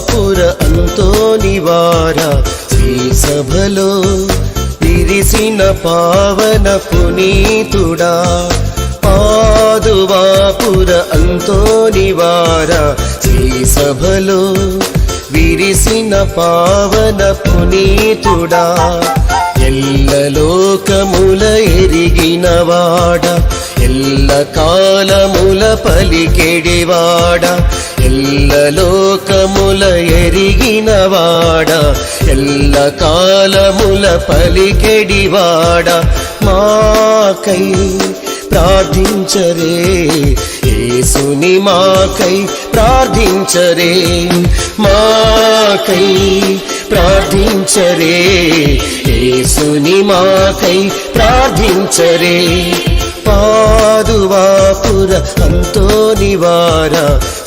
కాపుర అంతో నివార శ్రీ సభలో విరిసిన పావన పునీతుడా. పాదువాపుర అంతో నివార శ్రీ సభలో విరిసిన పావన పునీతుడా. ఎల్ల లోకముల ఎరిగిన వాడ. ఎల్ల కాలముల పలికెడివాడ లోకముల ఎరిగినవాడ ఎల్ల కాలముల పలికెడివాడ మాకై ప్రార్థించరే ఏసుని మాకై ప్రార్థించరే మాకై ప్రార్థించరే ఏసుని మాకై ప్రార్థించరే. పాదువాపుర అంతోనివార శ్రీ